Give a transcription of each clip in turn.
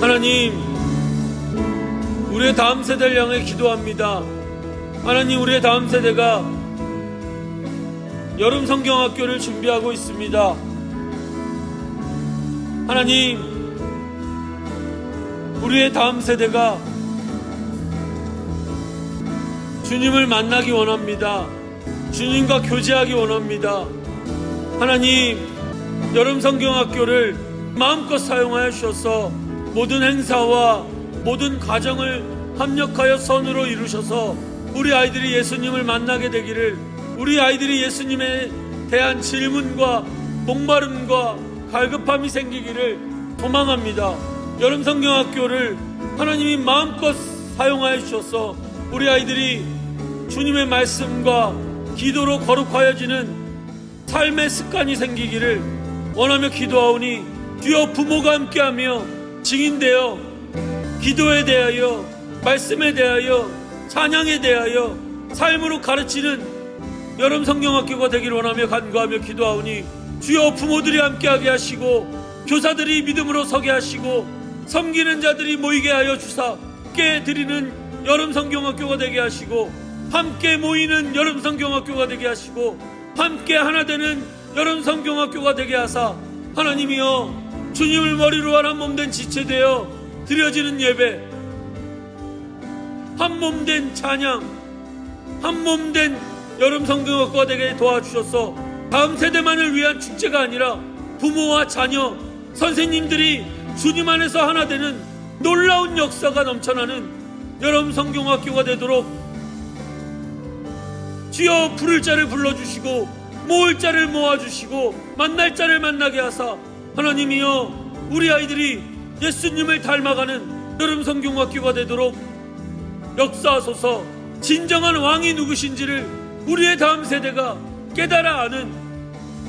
하나님, 우리의 다음 세대를 향해 기도합니다. 하나님, 우리의 다음 세대가 여름 성경학교를 준비하고 있습니다. 하나님, 우리의 다음 세대가 주님을 만나기 원합니다. 주님과 교제하기 원합니다. 하나님, 여름 성경학교를 마음껏 사용하여 주셔서 모든 행사와 모든 과정을 합력하여 선으로 이루셔서 우리 아이들이 예수님을 만나게 되기를 우리 아이들이 예수님에 대한 질문과 목마름과 갈급함이 생기기를 도망합니다. 여름 성경학교를 하나님이 마음껏 사용하여 주셔서 우리 아이들이 주님의 말씀과 기도로 거룩하여지는 삶의 습관이 생기기를 원하며 기도하오니 주여 부모가 함께하며 증인되어 기도에 대하여 말씀에 대하여 찬양에 대하여 삶으로 가르치는 여름 성경학교가 되기를 원하며 간구하며 기도하오니 주여 부모들이 함께하게 하시고 교사들이 믿음으로 서게 하시고 섬기는 자들이 모이게 하여 주사 깨 드리는 여름 성경학교가 되게 하시고 함께 모이는 여름 성경학교가 되게 하시고 함께 하나 되는 여름 성경학교가 되게 하사 하나님이여 주님을 머리로 한한몸된 지체되어 드려지는 예배. 한 몸된 찬양 한 몸된 여름 성경학교가 되게 도와주셔서 다음 세대만을 위한 축제가 아니라 부모와 자녀 선생님들이 주님 안에서 하나 되는 놀라운 역사가 넘쳐나는 여름 성경학교가 되도록 주여 부를 자를 불러주시고 모을 자를 모아주시고 만날 자를 만나게 하사 하나님이여 우리 아이들이 예수님을 닮아가는 여름 성경학교가 되도록 역사하소서. 진정한 왕이 누구신지를 우리의 다음 세대가 깨달아 아는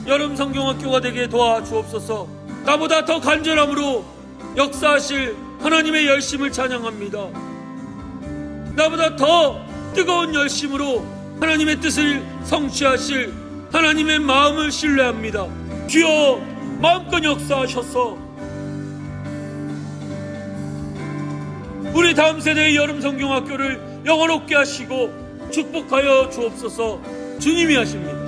여름 성경학교가 되게 도와주옵소서. 나보다 더 간절함으로 역사하실 하나님의 열심을 찬양합니다. 나보다 더 뜨거운 열심으로 하나님의 뜻을 성취하실 하나님의 마음을 신뢰합니다. 주여 마음껏 역사하셔서 우리 다음 세대의 여름 성경학교를 영원롭게 하시고 축복하여 주옵소서 주님이 하십니다.